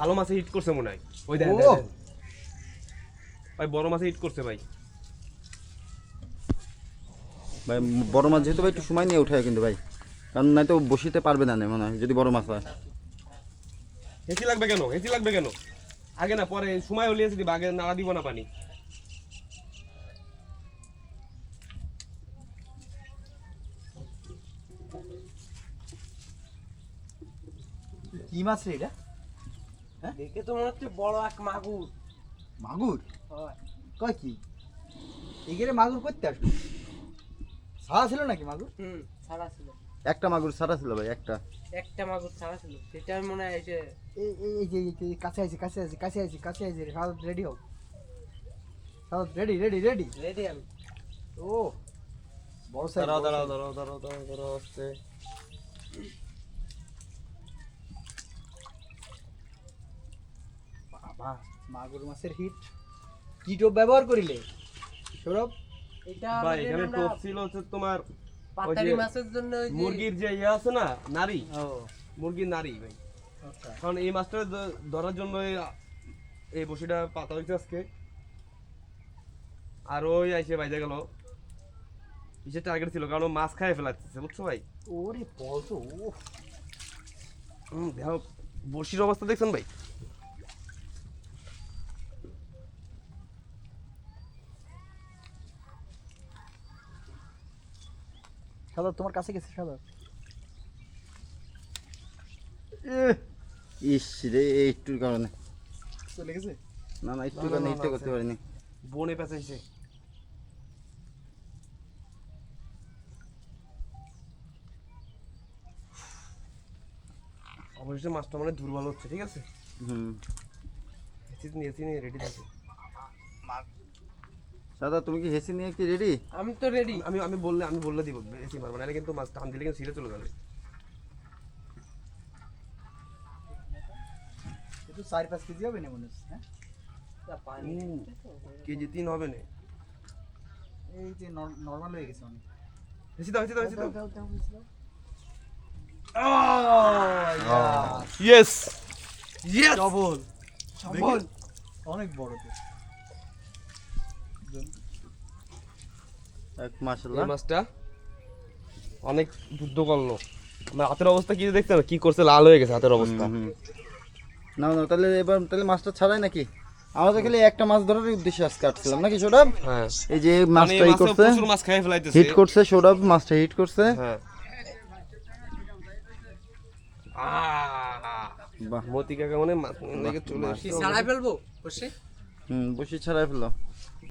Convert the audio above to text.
ভালো মাছে হিট করছে মনে হয়। ওই দেখ ভাই বড় মাছে হিট করছে ভাই। ভাই বড় মাছ যেহেতু ভাই একটু সময় নিয়ে উঠায় কিন্তু ভাই। কারণ নাই তো বসিতে পারবে না মনে হয় যদি বড় মাছ হয়। হেঁচি লাগবে কেন? হেঁচি লাগবে কেন? আগে না পরে সময় হলে যদি আগে নাড়া দিব না পানি। কি মাছ রে এটা? দেখে তো মনে হচ্ছে বড় এক মাগুর মাগুর হয় কয় কি এগেরে মাগুর করতে আসব সারা ছিল নাকি মাগুর হুম ছাড়া ছিল একটা মাগুর সারা ছিল ভাই একটা একটা মাগুর ছাড়া ছিল সেটা মনে হয় এসে এই এই এই যে এই যে কাছে আছে কাছে আছে কাছে আছে কাছে আছে সাদত রেডি হও Saadat ready ready ready ready আমি ও বড় সাইজ দাঁড়াও দাঁড়াও দাঁড়াও দাঁড়াও দাঁড়াও দাঁড়াও আসছে মাগুর মাছের হিট। কি টোপ ব্যবহার করিলে? সৌরভ এটা ভাই এখানে টোপ ছিল হচ্ছে তোমার পাতারি মাছের জন্য ওই মুরগির যে ইয়ে আছে না নারী? ও। মুরগির নারী ভাই। আচ্ছা। কারণ এই মাছটা ধরার জন্য এই- বসিটা পাতা হয়েছে আজকে। আর ওই আইসে বাইজে গেল। কিসের টার্গেট ছিল কারণ মাছ খাই ফেলাচ্ছে বুঝছ ভাই? ওরে বল তো ও হুম দেখো বসির অবস্থা দেখছেন ভাই? সাদত তোমার কাছে গেছে সাদত ইস রে একটুর কারণে। চলে গেছে? না না একটু না, না, কারণে না, করতে পারিনি। বনে পেঁচাইছে। অবশেষে মাছটা মানে দুর্বল হচ্ছে ঠিক আছে? হুম। নিয়েছি নিয়ে রেডি থাকে দাদা তুমি কি হেসি নিয়ে কি রেডি আমি তো রেডি আমি আমি বললে আমি বললে দিব বেশি মারবো নাহলে কিন্তু মাছ টান দিলে কিন্তু ছিঁড়ে চলে যাবে। একটু চার পাঁচ কেজি হবে না মনে হচ্ছে হ্যাঁ? কেজি তিন হবে না। এই যে নর্মাল হয়ে গেছে অনেক। বেশি দাও বেশি দাও দাও, দাও। ইয়েস ইয়েস ডবল ডবল অনেক বড় তো। এক মাছটা অনেক যুদ্ধ করল। আমার হাতের অবস্থা কি দেখতে কি করছে? লাল হয়ে গেছে হাতের অবস্থা। না না তাহলে এবার তাহলে মাছটা ছাড়াই নাকি? আমরা তো খালি একটা মাছ ধরার উদ্দেশ্যে আজকে আসছিলাম। নাকি সৌরভ? হ্যাঁ। এই যে মানে মাছটা ই করছে মাছ খাই ফেলাইতেছে। হিট করছে সৌরভ মাছটা হিট করছে। হ্যাঁ। বাহ। মতি কাকা মানে মাছ লেগে চলে। ছাড়াই ফেলব? বসে? হুম বসি ছাড়াই ফেলো।